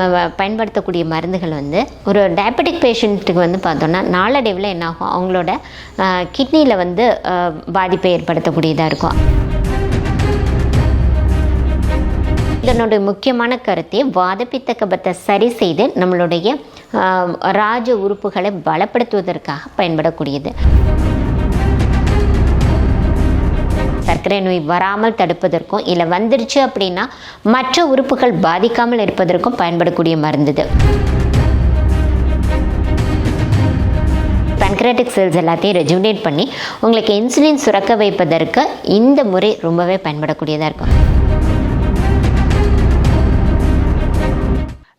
நம்ம பயன்படுத்தக்கூடிய மருந்துகள் வந்து ஒரு டயபெட்டிக் பேஷண்ட்டுக்கு வந்து பார்த்தோன்னா நாளடைவில் என்னாகும்? அவங்களோட கிட்னியில் வந்து பாதிப்பை ஏற்படுத்தக்கூடியதாக இருக்கும். இதனுடைய முக்கியமான கருத்தை வாதப்பித்த கபத்தை சரி செய்து நம்மளுடைய ராஜ உறுப்புகளை பலப்படுத்துவதற்காக பயன்படக்கூடியது. சர்க்கரை நோய் வராமல் தடுப்பதற்கும் இல்லை வந்துருச்சு அப்படின்னா மற்ற உறுப்புகள் பாதிக்காமல் இருப்பதற்கும் பயன்படக்கூடிய மருந்து இது. செல்ஸ் எல்லாத்தையும் ரெஜுனேட் பண்ணி உங்களுக்கு இன்சுலின் சுரக்க வைப்பதற்கு இந்த முறை ரொம்பவே பயன்படக்கூடியதாக இருக்கும்.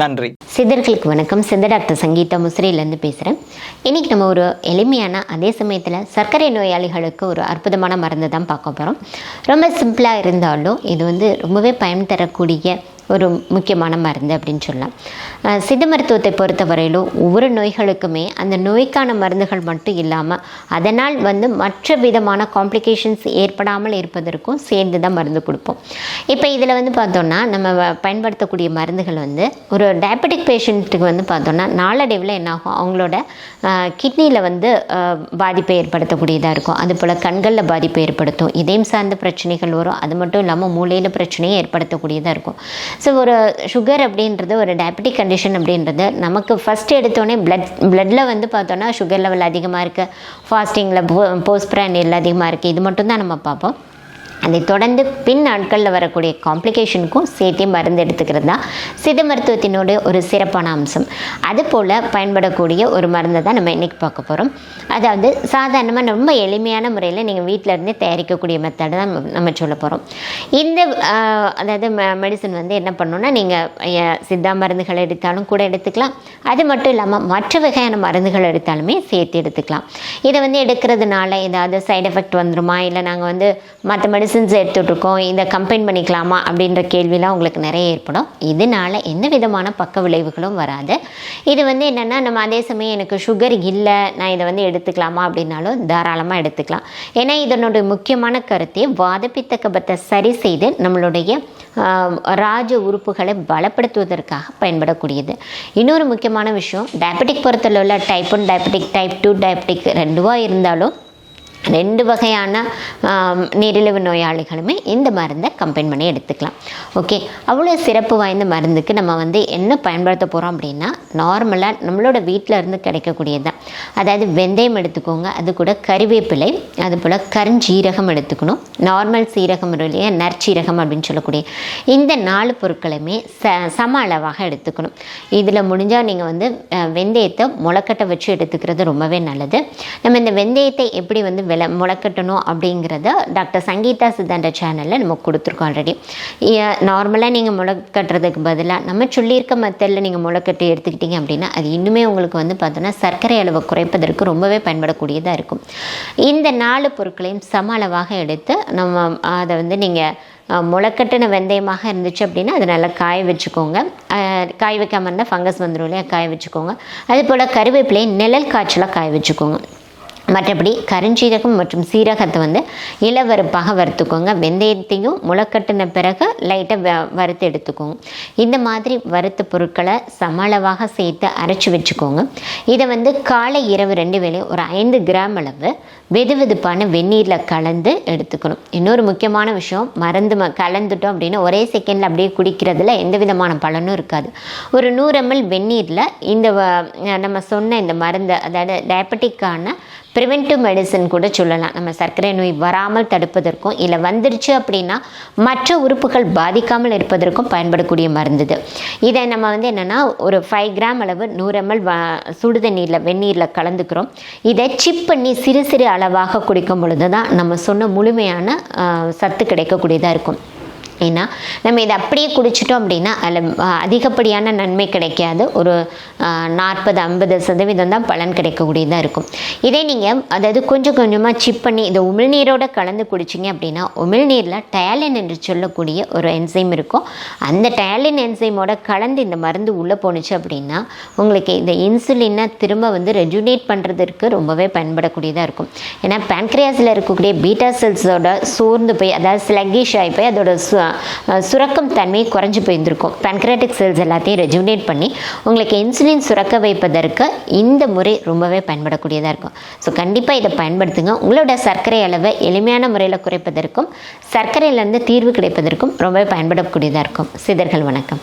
நன்றி. சித்தர்களுக்கு வணக்கம். சித்த டாக்டர் சங்கீதா முசிறியிலேருந்து பேசுகிறேன் இன்றைக்கி நம்ம ஒரு எளிமையான அதே சமயத்தில் சர்க்கரை நோயாளிகளுக்கு ஒரு அற்புதமான மருந்து தான் பார்க்க போகிறோம் ரொம்ப சிம்பிளாக இருந்தாலும் இது வந்து ரொம்பவே பயன் தரக்கூடிய ஒரு முக்கியமான மருந்து அப்படின்னு சொல்லலாம். சித்த மருத்துவத்தை பொறுத்தவரையிலும் ஒவ்வொரு நோய்களுக்குமே அந்த நோய்க்கான மருந்துகள் மட்டும் இல்லாமல் அதனால் வந்து மற்ற விதமான காம்ப்ளிகேஷன்ஸ் ஏற்படாமல் இருப்பதற்கும் சேர்ந்து தான் மருந்து கொடுப்போம். இப்போ இதில் வந்து பார்த்தோம்னா நம்ம பயன்படுத்தக்கூடிய மருந்துகள் வந்து ஒரு டயபெட்டிக் பேஷண்ட்டுக்கு வந்து பார்த்தோம்னா நாளடைவில் என்னாகும்? அவங்களோட கிட்னியில் வந்து பாதிப்பை ஏற்படுத்தக்கூடியதாக இருக்கும். அதுபோல் கண்களில் பாதிப்பை ஏற்படுத்தும். இதயம் சார்ந்த பிரச்சனைகள் வரும். அது மட்டும் இல்லாமல் மூளையில் பிரச்சனையை ஏற்படுத்தக்கூடியதாக இருக்கும். ஸோ ஒரு சுகர் அப்படின்றது ஒரு டயபெட்டிக் கண்டிஷன் அப்படின்றது நமக்கு ஃபஸ்ட் எடுத்தோடனே பிளட் பிளட்டில் வந்து பார்த்தோன்னா சுகர் லெவல் அதிகமாக இருக்குது ஃபாஸ்டிங்கில் போ போஸ்ட் பிராண்டில் அதிகமாக இருக்குது இது மட்டும் தான் நம்ம பார்ப்போம். அதை தொடர்ந்து பின் நாட்களில் வரக்கூடிய காம்ப்ளிகேஷனுக்கும் சேர்த்தே மருந்து எடுத்துக்கிறது தான் சித்த மருத்துவத்தினோட ஒரு சிறப்பான அம்சம். அதுபோல் பயன்படக்கூடிய ஒரு மருந்தை தான் நம்ம இன்றைக்கி பார்க்க போகிறோம் அதாவது சாதாரணமாக ரொம்ப எளிமையான முறையில் நீங்கள் வீட்டில் இருந்தே தயாரிக்கக்கூடிய மெத்தடை தான் நம்ம- சொல்ல போகிறோம் இந்த அதாவது மெடிசன் வந்து என்ன பண்ணணும்னா நீங்கள் சித்தா மருந்துகள் எடுத்தாலும் கூட எடுத்துக்கலாம். அது மட்டும் இல்லாமல் மற்ற வகையான மருந்துகள் எடுத்தாலுமே சேர்த்து எடுத்துக்கலாம். இதை வந்து எடுக்கிறதுனால ஏதாவது சைடு எஃபெக்ட் வந்துருமா? இல்லை நாங்கள் வந்து மற்ற மெடிசன் மெடிசின்ஸ் எடுத்துகிட்ருக்கோம் இதை கம்பைன் பண்ணிக்கலாமா அப்படின்ற கேள்விலாம் உங்களுக்கு நிறைய ஏற்படும். இதனால் எந்த விதமான பக்க விளைவுகளும் வராது. இது வந்து என்னென்னா நம்ம அதே சமயம் எனக்கு சுகர் இல்லை நான் இதை வந்து எடுத்துக்கலாமா அப்படின்னாலும் தாராளமாக எடுத்துக்கலாம். ஏன்னா இதனுடைய முக்கியமான கருத்தை வாதப்பித்த கபத்தை சரி செய்து நம்மளுடைய ராஜ உறுப்புகளை பலப்படுத்துவதற்காக பயன்படக்கூடியது. இன்னொரு முக்கியமான விஷயம் டயபெட்டிக் பொறுத்தளவில் type one diabetic type two diabetic ரெண்டுவாக இருந்தாலும் ரெண்டு வகையான நீரிழிவு நோயாளிகளுமே இந்த மருந்தை கம்பைன் பண்ணி எடுத்துக்கலாம். ஓகே அவ்வளோ சிறப்பு வாய்ந்த மருந்துக்கு நம்ம வந்து என்ன பயன்படுத்த போகிறோம் அப்படின்னா நார்மலாக நம்மளோட வீட்டில் இருந்து கிடைக்கக்கூடியது தான். அதாவது வெந்தயம் எடுத்துக்கோங்க அது கூட கறிவேப்பிலை அது போல் கருஞ்சீரகம் எடுத்துக்கணும். நார்மல் சீரகம் இல்லையா நற்சீரகம் அப்படின்னு சொல்லக்கூடிய இந்த நாலு பொருட்களுமே ச சம அளவாக எடுத்துக்கணும். இதில் முடிஞ்சால் நீங்கள் வந்து வெந்தயத்தை முளைக்கட்டை வச்சு எடுத்துக்கிறது ரொம்பவே நல்லது. நம்ம இந்த வெந்தயத்தை எப்படி வந்து வில முளைக்கட்டணும் அப்படிங்கிறத டாக்டர் சங்கீதா சித்தாண்ட சேனலில் நம்ம கொடுத்துருக்கோம் ஆல்ரெடி நார்மலாக நீங்கள் முளைக்கட்டுறதுக்கு பதிலாக நம்ம சொல்லியிருக்க மெத்தடில் நீங்கள் முளைக்கட்டி எடுத்துக்கிட்டீங்க அப்படின்னா அது இன்னுமே உங்களுக்கு வந்து பார்த்தோன்னா சர்க்கரை அளவை குறைப்பதற்கு ரொம்பவே பயன்படக்கூடியதாக இருக்கும். இந்த நாலு பொருட்களையும் சம அளவாக எடுத்து நம்ம அதை வந்து நீங்கள் முளைக்கட்டின வெந்தயமாக இருந்துச்சு அப்படின்னா அதை நல்லா காய வச்சுக்கோங்க. காய வைக்காம இருந்தால் ஃபங்கஸ் வந்துடும் இல்லையா? காய வச்சுக்கோங்க. அது போல் கருவேப்பிலையை நிழல் காய்ச்சலாக காய வச்சுக்கோங்க. மற்றபடி கருஞ்சீரகம் மற்றும் சீரகத்தை வந்து இளவறுப்பாக வறுத்துக்கோங்க. வெந்தயத்தையும் முளைக்கட்டின பிறகு லைட்டாக வ வறுத்து எடுத்துக்கோங்க. இந்த மாதிரி வறுத்த பொருட்களை சமளவாக சேர்த்து அரைச்சி வச்சுக்கோங்க. இதை வந்து காலை இரவு ரெண்டு வேளையும் ஒரு ஐந்து கிராம் அளவு வெது வெதுப்பான வெந்நீரில் கலந்து எடுத்துக்கணும். இன்னொரு முக்கியமான விஷயம் மருந்து ம கலந்துட்டோம் அப்படின்னா ஒரே செகண்டில் அப்படியே குடிக்கிறதுல எந்த விதமான பலனும் இருக்காது. ஒரு நூறு எம்எல் வெந்நீரில் இந்த நம்ம சொன்ன இந்த மருந்து அதாவது டயபெட்டிக்கான ப்ரிவென்டிவ் மெடிசன் கூட சொல்லலாம். நம்ம சர்க்கரை நோய் வராமல் தடுப்பதற்கும் இல்லை வந்துருச்சு அப்படின்னா மற்ற உறுப்புகள் பாதிக்காமல் இருப்பதற்கும் பயன்படக்கூடிய மருந்து இது இதை நம்ம வந்து என்னென்னா ஒரு ஃபைவ் கிராம் அளவு நூறு எம்எல் வ சுடு தண்ணீரில் வெந்நீரில் கலந்துக்கிறோம். இதை சிப் பண்ணி சிறு சிறு அளவாக குடிக்கும் பொழுது தான் நம்ம சொன்ன முழுமையான சத்து கிடைக்கக்கூடியதாக இருக்கும். ஏன்னா நம்ம இதை அப்படியே குடிச்சிட்டோம் அப்படின்னா அதில் அதிகப்படியான நன்மை கிடைக்காது. ஒரு நாற்பது ஐம்பது சதவீதம் தான் பலன் கிடைக்கக்கூடியதாக இருக்கும். இதே நீங்கள் அதாவது கொஞ்சம் கொஞ்சமாக சிப் பண்ணி இந்த உமிழ்நீரோட கலந்து குடிச்சிங்க அப்படின்னா உமிழ்நீரில் டயாலின் என்று சொல்லக்கூடிய ஒரு என்சைம் இருக்கும். அந்த டயாலின் என்சைமோட கலந்து இந்த மருந்து உள்ளே போணுச்சு அப்படின்னா உங்களுக்கு இந்த இன்சுலினை திரும்ப வந்து ரெஜுனேட் பண்ணுறதுக்கு ரொம்பவே பயன்படக்கூடியதாக இருக்கும். ஏன்னா பேன்க்ரியாஸில் இருக்கக்கூடிய பீட்டா செல்ஸோட சோர்ந்து போய் அதாவது ஸ்லக்கிஷ் ஆகி போய் அதோட சு சுரக்கும் தன்மை குறைஞ்சி போயிருந்திருக்கும். பேன்க்ரியாட்டிக் செல்ஸ் எல்லாத்தையும் ரெஜுனேட் பண்ணி உங்களுக்கு இன்சுலின் சுரக்க வைப்பதற்கு இந்த முறை ரொம்பவே பயன்படக்கூடியதாக இருக்கும். ஸோ கண்டிப்பாக இதை பயன்படுத்துங்க. உங்களோட சர்க்கரை அளவை எளிமையான முறையில் குறைப்பதற்கும் சர்க்கரையிலேருந்து தீர்வு கிடைப்பதற்கும் ரொம்பவே பயன்படக்கூடியதாக இருக்கும். சிதர்கள் வணக்கம்.